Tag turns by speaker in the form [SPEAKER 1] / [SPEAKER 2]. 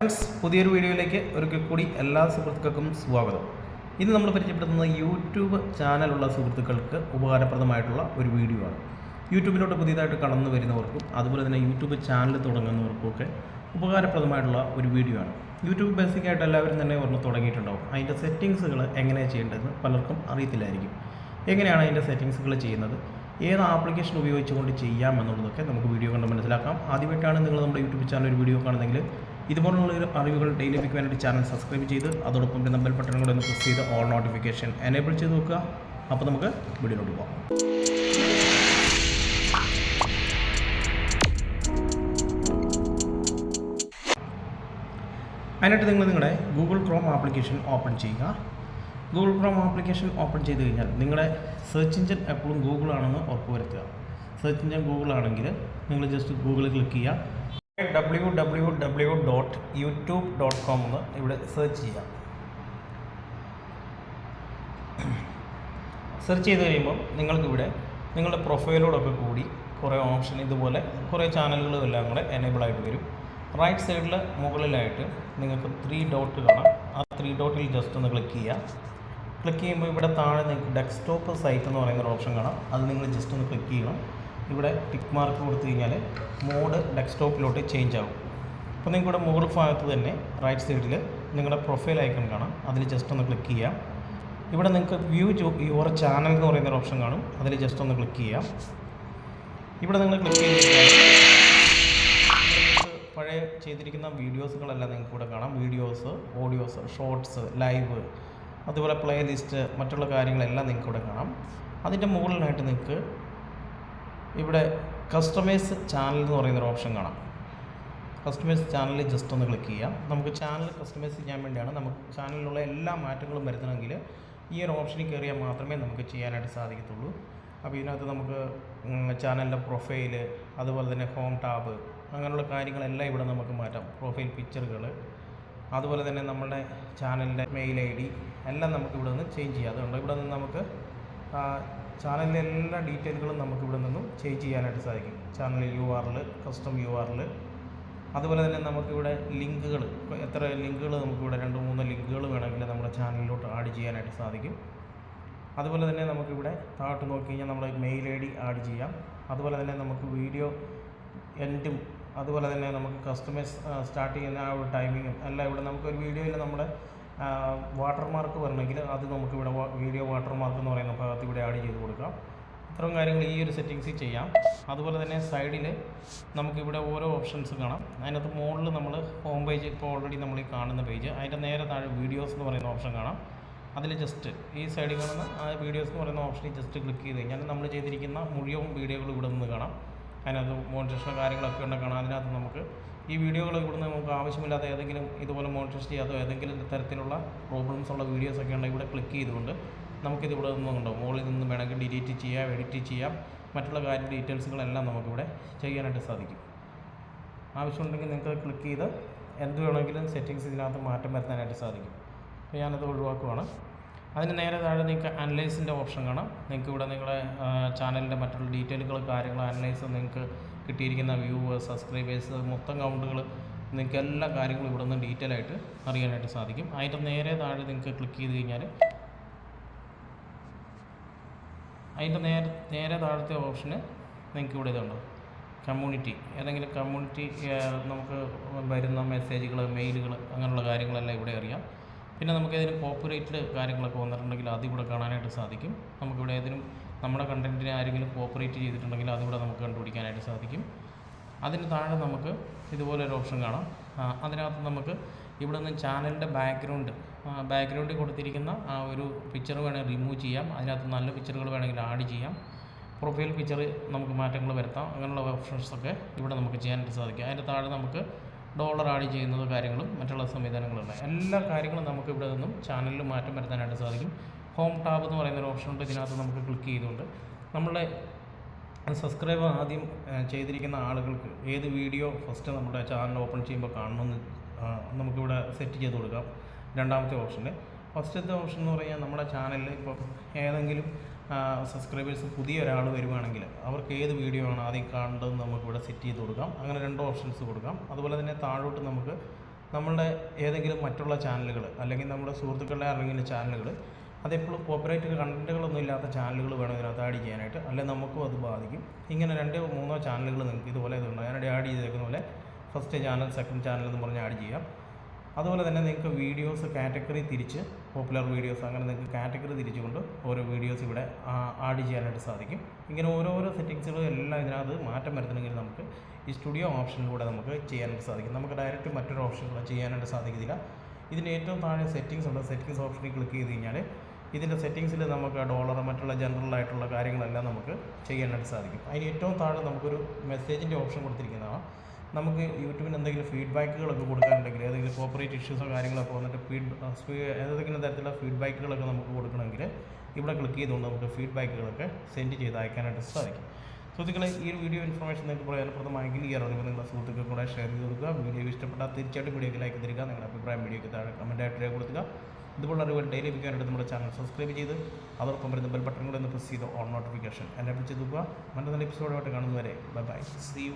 [SPEAKER 1] Friends പുതിയൊരു വീഡിയോയിലേക്ക് ഒരിക്കൽ കൂടി എല്ലാ സുഹൃത്തുക്കൾക്കും സ്വാഗതം. ഇന്ന് നമ്മൾ പരിചയപ്പെടുത്തുന്നത് യൂട്യൂബ് ചാനലുള്ള സുഹൃത്തുക്കൾക്ക് ഉപകാരപ്രദമായിട്ടുള്ള ഒരു വീഡിയോ ആണ്. യൂട്യൂബിലോട്ട് പുതിയതായിട്ട് കടന്നു വരുന്നവർക്കും അതുപോലെ തന്നെ യൂട്യൂബ് ചാനൽ തുടങ്ങുന്നവർക്കുമൊക്കെ ഉപകാരപ്രദമായിട്ടുള്ള ഒരു വീഡിയോ ആണ്. യൂട്യൂബ് ബേസിക്കായിട്ട് എല്ലാവരും തന്നെ ഒരെണ്ണം തുടങ്ങിയിട്ടുണ്ടാവും. അതിന്റെ സെറ്റിങ്സുകൾ എങ്ങനെയാണ് ചെയ്യേണ്ടതെന്ന് പലർക്കും അറിയത്തില്ലായിരിക്കും. എങ്ങനെയാണ് അതിന്റെ സെറ്റിങ്സുകൾ ചെയ്യുന്നത്? ഏത് ആപ്ലിക്കേഷൻ ഉപയോഗിച്ചുകൊണ്ട് ചെയ്യാം എന്നുള്ളതൊക്കെ നമുക്ക് വീഡിയോ കണ്ട് മനസ്സിലാക്കാം. ആദ്യമായിട്ടാണ് നിങ്ങൾ നമ്മുടെ യൂട്യൂബ് ചാനൽ ഒരു വീഡിയോ കാണുന്നതെങ്കിൽ ഇതുപോലുള്ള ഒരു അറിവുകൾ ഡെയിലി ലഭിക്കാൻ വേണ്ടി ചാനൽ സബ്സ്ക്രൈബ് ചെയ്ത് അതോടൊപ്പം തന്നെ ബെൽ ബട്ടൺ കൂടെ ഒന്ന് പ്രസ് ചെയ്ത് ഓൾ നോട്ടിഫിക്കേഷൻ എനേബിൾ ചെയ്ത് നോക്കുക അപ്പോൾ നമുക്ക് വീഡിയോയിലോട്ട് പോകാം അതിനായിട്ട് നിങ്ങൾ നിങ്ങളുടെ ഗൂഗിൾ ക്രോം ആപ്ലിക്കേഷൻ ഓപ്പൺ ചെയ്യുക. ഗൂഗിൾ ക്രോം ആപ്ലിക്കേഷൻ ഓപ്പൺ ചെയ്ത് കഴിഞ്ഞാൽ നിങ്ങളുടെ സെർച്ച് എഞ്ചിൻ എപ്പോഴും ഗൂഗിൾ ആണെന്ന് ഉറപ്പുവരുത്തുക സെർച്ച് എഞ്ചിൻ ഗൂഗിൾ ആണെങ്കിൽ നിങ്ങൾ ജസ്റ്റ് ഗൂഗിളിൽ ക്ലിക്ക് ചെയ്യുക. W W W dot YouTube dot com എന്ന് ഇവിടെ സെർച്ച് ചെയ്യാം. സെർച്ച് ചെയ്ത് കഴിയുമ്പോൾ നിങ്ങൾക്കിവിടെ നിങ്ങളുടെ പ്രൊഫൈലോടൊക്കെ കൂടി കുറേ ഓപ്ഷൻ ഇതുപോലെ കുറേ ചാനലുകളും എല്ലാം കൂടെ എനേബിൾ ആയിട്ട് വരും. റൈറ്റ് സൈഡിൽ മുകളിലായിട്ട് നിങ്ങൾക്ക് ത്രീ ഡോട്ട് കാണാം. ആ ത്രീ ഡോട്ടിൽ ജസ്റ്റ് ഒന്ന് ക്ലിക്ക് ചെയ്യുക ക്ലിക്ക് ചെയ്യുമ്പോൾ ഇവിടെ താഴെ നിങ്ങൾക്ക് ഡെസ്ക്ടോപ്പ് സൈറ്റ് എന്ന് പറയുന്ന ഒരു ഓപ്ഷൻ കാണാം. അത് നിങ്ങൾ ജസ്റ്റ് ഒന്ന് ക്ലിക്ക് ചെയ്യണം. ഇവിടെ ടിക്ക് മാർക്ക് കൊടുത്തു കഴിഞ്ഞാൽ മോഡ് ഡെസ്ക്ടോപ്പിലോട്ട് ചേഞ്ച് ആകും അപ്പോൾ നിങ്ങൾക്ക് ഇവിടെ മുകൾ ഭാഗത്ത് തന്നെ റൈറ്റ് സൈഡിൽ നിങ്ങളുടെ പ്രൊഫൈൽ ഐക്കൺ കാണാം. അതിൽ ജസ്റ്റ് ഒന്ന് ക്ലിക്ക് ചെയ്യാം. ഇവിടെ നിങ്ങൾക്ക് വ്യൂ യുവർ ചാനൽ എന്ന് പറയുന്ന ഒരു ഓപ്ഷൻ കാണും. അതിൽ ജസ്റ്റ് ഒന്ന് ക്ലിക്ക് ചെയ്യാം. ഇവിടെ നിങ്ങൾ ക്ലിക്ക് ചെയ്ത് പഴയ ചെയ്തിരിക്കുന്ന വീഡിയോസുകളെല്ലാം നിങ്ങൾക്ക് ഇവിടെ കാണാം. വീഡിയോസ് ഓഡിയോസ് ഷോർട്സ് ലൈവ് അതുപോലെ പ്ലേലിസ്റ്റ് മറ്റുള്ള കാര്യങ്ങളെല്ലാം നിങ്ങൾക്ക് ഇവിടെ കാണാം. അതിന്റെ മുകളിലായിട്ട് നിങ്ങൾക്ക് ഇവിടെ കസ്റ്റമൈസ് ചാനൽ എന്ന് പറയുന്നൊരു ഓപ്ഷൻ കാണാം. കസ്റ്റമൈസ് ചാനലിൽ ജസ്റ്റ് ഒന്ന് ക്ലിക്ക് ചെയ്യാം. നമുക്ക് ചാനൽ കസ്റ്റമൈസ് ചെയ്യാൻ വേണ്ടിയാണ് നമുക്ക് ചാനലിലുള്ള എല്ലാ മാറ്റങ്ങളും വരുത്തണമെങ്കിൽ ഈ ഒരു ഓപ്ഷനിൽ കയറിയാൽ മാത്രമേ നമുക്ക് ചെയ്യാനായിട്ട് സാധിക്കത്തുള്ളൂ. അപ്പോൾ ഇതിനകത്ത് നമുക്ക് ചാനലിന്റെ പ്രൊഫൈൽ അതുപോലെ തന്നെ ഹോം ടാബ് അങ്ങനെയുള്ള കാര്യങ്ങളെല്ലാം ഇവിടെ നമുക്ക് മാറ്റാം. പ്രൊഫൈൽ പിക്ചറുകൾ അതുപോലെ തന്നെ നമ്മുടെ ചാനലിന്റെ മെയിൽ ഐ ഡി എല്ലാം നമുക്ക് ഇവിടെ നിന്ന് ചേഞ്ച് ചെയ്യാം. അതുകൊണ്ട് ഇവിടെ നിന്ന് നമുക്ക് ചാനലിലെ എല്ലാ ഡീറ്റെയിലുകളും നമുക്ക് ഇവിടെ നിന്നും ചേഞ്ച് ചെയ്യാനായിട്ട് സാധിക്കും. ചാനൽ യു ആറിൽ കസ്റ്റം യു ആറിൽ അതുപോലെ തന്നെ നമുക്കിവിടെ ലിങ്കുകൾ എത്ര ലിങ്കുകൾ നമുക്കിവിടെ രണ്ട് മൂന്ന് ലിങ്കുകൾ വേണമെങ്കിൽ നമ്മുടെ ചാനലിലോട്ട് ആഡ് ചെയ്യാനായിട്ട് സാധിക്കും. അതുപോലെ തന്നെ നമുക്കിവിടെ താഴോട്ട് നോക്കി കഴിഞ്ഞാൽ നമ്മുടെ മെയിൽ ഐ ഡി ആഡ് ചെയ്യാം. അതുപോലെ തന്നെ നമുക്ക് വീഡിയോ എൻഡും അതുപോലെ തന്നെ നമുക്ക് കസ്റ്റമേഴ്സ് സ്റ്റാർട്ട് ചെയ്യുന്ന ആ ഒരു ടൈമിങ്ങും എല്ലാം ഇവിടെ നമുക്കൊരു വീഡിയോയിൽ നമ്മുടെ വാട്ടർമാർക്ക് വരണമെങ്കിൽ അത് നമുക്കിവിടെ വീഡിയോ വാട്ടർമാർക്ക് എന്ന് പറയുന്ന ഭാഗത്ത് ഇവിടെ ആഡ് ചെയ്ത് കൊടുക്കാം. ഇത്രയും കാര്യങ്ങൾ ഈ ഒരു സെറ്റിങ്സിൽ ചെയ്യാം. അതുപോലെ തന്നെ സൈഡിൽ നമുക്കിവിടെ ഓരോ ഓപ്ഷൻസ് കാണാം. അതിനകത്ത് മുകളിൽ നമ്മൾ ഹോം പേജ് ഇപ്പോൾ ഓൾറെഡി നമ്മൾ ഈ കാണുന്ന പേജ് അതിന്റെ നേരെ താഴെ വീഡിയോസ് എന്ന് പറയുന്ന ഓപ്ഷൻ കാണാം. അതിൽ ജസ്റ്റ് ഈ സൈഡിൽ കാണുന്ന ആ വീഡിയോസ് എന്ന് പറയുന്ന ഓപ്ഷനിൽ ജസ്റ്റ് ക്ലിക്ക് ചെയ്ത് കഴിഞ്ഞാൽ നമ്മൾ ചെയ്തിരിക്കുന്ന മുഴുവൻ വീഡിയോകൾ ഇവിടെ നിന്ന് കാണാം. അതിനകത്ത് മോണിറ്റേഷനോ കാര്യങ്ങളൊക്കെ ഉണ്ട് കാണാം. അതിനകത്ത് നമുക്ക് ഈ വീഡിയോകൾ ഇവിടുന്ന് നമുക്ക് ആവശ്യമില്ലാത്ത ഏതെങ്കിലും ഇതുപോലെ മോണിറ്റർ ചെയ്യാതോ ഏതെങ്കിലും തരത്തിലുള്ള പ്രോബ്ലംസ് ഉള്ള വീഡിയോസ് ഒക്കെ ഉണ്ടെങ്കിൽ ഇവിടെ ക്ലിക്ക് ചെയ്തുകൊണ്ട് നമുക്കിത് ഇവിടെ നിന്നുണ്ടോ മുകളിൽ നിന്ന് വേണമെങ്കിൽ ഡിലീറ്റ് ചെയ്യാം എഡിറ്റ് ചെയ്യാം. മറ്റുള്ള കാര്യ ഡീറ്റെയിൽസുകളെല്ലാം നമുക്കിവിടെ ചെയ്യാനായിട്ട് സാധിക്കും. ആവശ്യമുണ്ടെങ്കിൽ നിങ്ങൾക്ക് ക്ലിക്ക് ചെയ്ത് എന്ത് വേണമെങ്കിലും സെറ്റിങ്സ് ഇതിനകത്ത് മാറ്റം വരുത്താനായിട്ട് സാധിക്കും. അപ്പോൾ ഞാനത് ഒഴിവാക്കുവാണ്. അതിന് നേരെ താഴെ നിങ്ങൾക്ക് അനലൈസിന്റെ ഓപ്ഷൻ കാണാം. നിങ്ങൾക്ക് ഇവിടെ നിങ്ങളുടെ ചാനലിന്റെ മറ്റുള്ള ഡീറ്റെയിലുകൾ കാര്യങ്ങൾ അനലൈസ് നിങ്ങൾക്ക് കിട്ടിയിരിക്കുന്ന വ്യൂവേഴ്സ് സബ്സ്ക്രൈബേഴ്സ് മൊത്തം കൗണ്ടുകൾ നിങ്ങൾക്ക് എല്ലാ കാര്യങ്ങളും ഇവിടെ നിന്ന് ഡീറ്റെയിൽ ആയിട്ട് അറിയാനായിട്ട് സാധിക്കും. അതിന്റെ നേരെ താഴെ നിങ്ങൾക്ക് ക്ലിക്ക് ചെയ്ത് കഴിഞ്ഞാൽ അതിന്റെ നേരെ നേരെ താഴത്തെ ഓപ്ഷന് നിങ്ങൾക്ക് ഇവിടെ ഇതുണ്ടോ. കമ്മ്യൂണിറ്റി ഏതെങ്കിലും കമ്മ്യൂണിറ്റി നമുക്ക് വരുന്ന മെസ്സേജുകൾ മെയിലുകൾ അങ്ങനെയുള്ള കാര്യങ്ങളെല്ലാം ഇവിടെ അറിയാം. പിന്നെ നമുക്ക് ഏതിനും കോപ്പറേറ്റ് കാര്യങ്ങളൊക്കെ വന്നിട്ടുണ്ടെങ്കിൽ അതിവിടെ കാണാനായിട്ട് സാധിക്കും. നമുക്കിവിടെ ഏതിനും നമ്മുടെ കണ്ടന്റിനെ ആരെങ്കിലും കോപ്പറേറ്റ് ചെയ്തിട്ടുണ്ടെങ്കിൽ അതിവിടെ നമുക്ക് കണ്ടുപിടിക്കാനായിട്ട് സാധിക്കും. അതിന് താഴെ നമുക്ക് ഇതുപോലെ ഒരു ഓപ്ഷൻ കാണാം. അതിനകത്ത് നമുക്ക് ഇവിടെ നിന്ന് ചാനലിന്റെ ബാക്ക്ഗ്രൗണ്ട് ബാക്ക്ഗ്രൗണ്ടിൽ കൊടുത്തിരിക്കുന്ന ആ ഒരു പിക്ചർ വേണമെങ്കിൽ റിമൂവ് ചെയ്യാം. അതിനകത്ത് നല്ല പിക്ചറുകൾ വേണമെങ്കിൽ ആഡ് ചെയ്യാം. പ്രൊഫൈൽ പിക്ചർ നമുക്ക് മാറ്റങ്ങൾ വരുത്താം. അങ്ങനെയുള്ള ഓപ്ഷൻസൊക്കെ ഇവിടെ നമുക്ക് ചെയ്യാനായിട്ട് സാധിക്കും. അതിന്റെ താഴെ നമുക്ക് ആഡ് ചെയ്യുന്നത് കാര്യങ്ങളും മറ്റുള്ള സംവിധാനങ്ങളുണ്ട്. എല്ലാ കാര്യങ്ങളും നമുക്ക് ഇവിടെ നിന്നും ചാനലിൽ മാറ്റം വരുത്താനായിട്ട് സാധിക്കും. ഹോം ടാബ് എന്ന് പറയുന്ന ഒരു ഓപ്ഷൻ ഉണ്ട്. ഇതിനകത്ത് നമുക്ക് ക്ലിക്ക് ചെയ്തുകൊണ്ട് നമ്മുടെ സബ്സ്ക്രൈബ് ആദ്യം ചെയ്തിരിക്കുന്ന ആളുകൾക്ക് ഏത് വീഡിയോ ഫസ്റ്റ് നമ്മുടെ ചാനൽ ഓപ്പൺ ചെയ്യുമ്പോൾ കാണണമെന്ന് നമുക്കിവിടെ സെറ്റ് ചെയ്ത് കൊടുക്കാം. രണ്ടാമത്തെ ഓപ്ഷന് ഫസ്റ്റത്തെ ഓപ്ഷൻ എന്ന് പറഞ്ഞാൽ നമ്മുടെ ചാനലിൽ ഇപ്പോൾ ഏതെങ്കിലും സബ്സ്ക്രൈബേഴ്സ് പുതിയ ഒരാൾ വരുവാണെങ്കിൽ അവർക്ക് ഏത് വീഡിയോ ആണ് ആദ്യം കാണേണ്ടതെന്ന് നമുക്കിവിടെ സെറ്റ് ചെയ്ത് കൊടുക്കാം. അങ്ങനെ രണ്ട് ഓപ്ഷൻസ് കൊടുക്കാം. അതുപോലെ തന്നെ താഴോട്ട് നമുക്ക് നമ്മളുടെ ഏതെങ്കിലും മറ്റുള്ള ചാനലുകൾ അല്ലെങ്കിൽ നമ്മുടെ സുഹൃത്തുക്കളുടെ ആരെങ്കിലും ചാനലുകൾ അതെപ്പോഴും കോപ്പറേറ്റ് കണ്ടന്റുകളൊന്നും ഇല്ലാത്ത ചാനലുകൾ വേണം ഇതിനകത്ത് ആഡ് ചെയ്യാനായിട്ട്. അല്ലെങ്കിൽ നമുക്കും അത് ബാധിക്കും. ഇങ്ങനെ രണ്ട് മൂന്നോ ചാനലുകൾ നിങ്ങൾക്ക് ഇതുപോലെ ഇതുണ്ട്. ഞാനിവിടെ ആഡ് ചെയ്തേക്കുന്ന പോലെ ഫസ്റ്റ് ചാനൽ സെക്കൻഡ് ചാനൽ എന്ന് പറഞ്ഞ് ആഡ് ചെയ്യാം. അതുപോലെ തന്നെ നിങ്ങൾക്ക് വീഡിയോസ് കാറ്റഗറി തിരിച്ച് പോപ്പുലർ വീഡിയോസ് അങ്ങനെ നിങ്ങൾക്ക് കാറ്റഗറി തിരിച്ചുകൊണ്ട് ഓരോ വീഡിയോസ് ഇവിടെ ആഡ് ചെയ്യാനായിട്ട് സാധിക്കും. ഇങ്ങനെ ഓരോരോ സെറ്റിങ്സുകളും എല്ലാം ഇതിനകത്ത് മാറ്റം വരുത്തണമെങ്കിൽ നമുക്ക് ഈ സ്റ്റുഡിയോ ഓപ്ഷനിലൂടെ നമുക്ക് ചെയ്യാനായിട്ട് സാധിക്കും. നമുക്ക് ഡയറക്റ്റ് മറ്റൊരു ഓപ്ഷനിലൂടെ ചെയ്യാനായിട്ട് സാധിക്കില്ല ഇതിന്റെ ഏറ്റവും താഴെ സെറ്റിങ്സ് ഉണ്ട്. സെറ്റിങ്സ് ഓപ്ഷനിൽ ക്ലിക്ക് ചെയ്ത് കഴിഞ്ഞാൽ ഇതിന്റെ സെറ്റിങ്സിൽ നമുക്ക് ഡോളർ മറ്റുള്ള ജനറൽ ആയിട്ടുള്ള കാര്യങ്ങളെല്ലാം നമുക്ക് ചെയ്യാനായിട്ട് സാധിക്കും. അതിന് ഏറ്റവും താഴെ നമുക്കൊരു മെസ്സേജിന്റെ ഓപ്ഷൻ കൊടുത്തിരിക്കുന്നതാണ്. നമുക്ക് യൂട്യൂബിന് എന്തെങ്കിലും ഫീഡ്ബാക്കുകളൊക്കെ കൊടുക്കാനുണ്ടെങ്കിൽ ഏതെങ്കിലും കോപ്പറേറ്റ് ഇഷ്യൂസോ കാര്യങ്ങളൊക്കെ വന്നിട്ട് ഫീഡ് ഏതെങ്കിലും തരത്തിലുള്ള ഫീഡ്ബാക്കുകളൊക്കെ നമുക്ക് കൊടുക്കണമെങ്കിൽ ഇവിടെ ക്ലിക്ക് ചെയ്തുകൊണ്ട് നമുക്ക് ഫീഡ്ബാക്കുകളൊക്കെ സെൻഡ് ചെയ്ത് അയക്കാനായിട്ട് സാധിക്കും. സുഹൃത്തുക്കളെ ഈ വീഡിയോ ഇൻഫർമേഷൻ നിങ്ങൾക്ക് പ്രയോജനപ്രദമായെങ്കിൽ ഈ അറിവ് നിങ്ങളുടെ സുഹൃത്തുക്കൾ കൂടെ ഷെയർ ചെയ്ത് കൊടുക്കുക. വീഡിയോ ഇഷ്ടപ്പെട്ടാൽ തീർച്ചയായിട്ടും വീഡിയോക്ക് ലൈക്ക് തരിക നിങ്ങളുടെ അഭിപ്രായം വീഡിയോക്ക് താഴെ കമന്റായിട്ട് കൊടുക്കുക ഇതുപോലുള്ള അറിവുകൾ ഡെയിലി ലഭിക്കാനായിട്ട് നമ്മുടെ ചാനൽ സബ്സ്ക്രൈബ് ചെയ്ത് അതോടൊപ്പം വരുന്ന ബെൽ ബട്ടൺ കൂടെ ഒന്ന് പ്രസ് ചെയ്ത് ഓൺ നോട്ടിഫിക്കേഷൻ എന്നെ വിളിച്ച് നോക്കുക മറ്റൊരു എപ്പിസോഡായിട്ട് കാണുന്നവരെ ബൈ ബൈ സി യു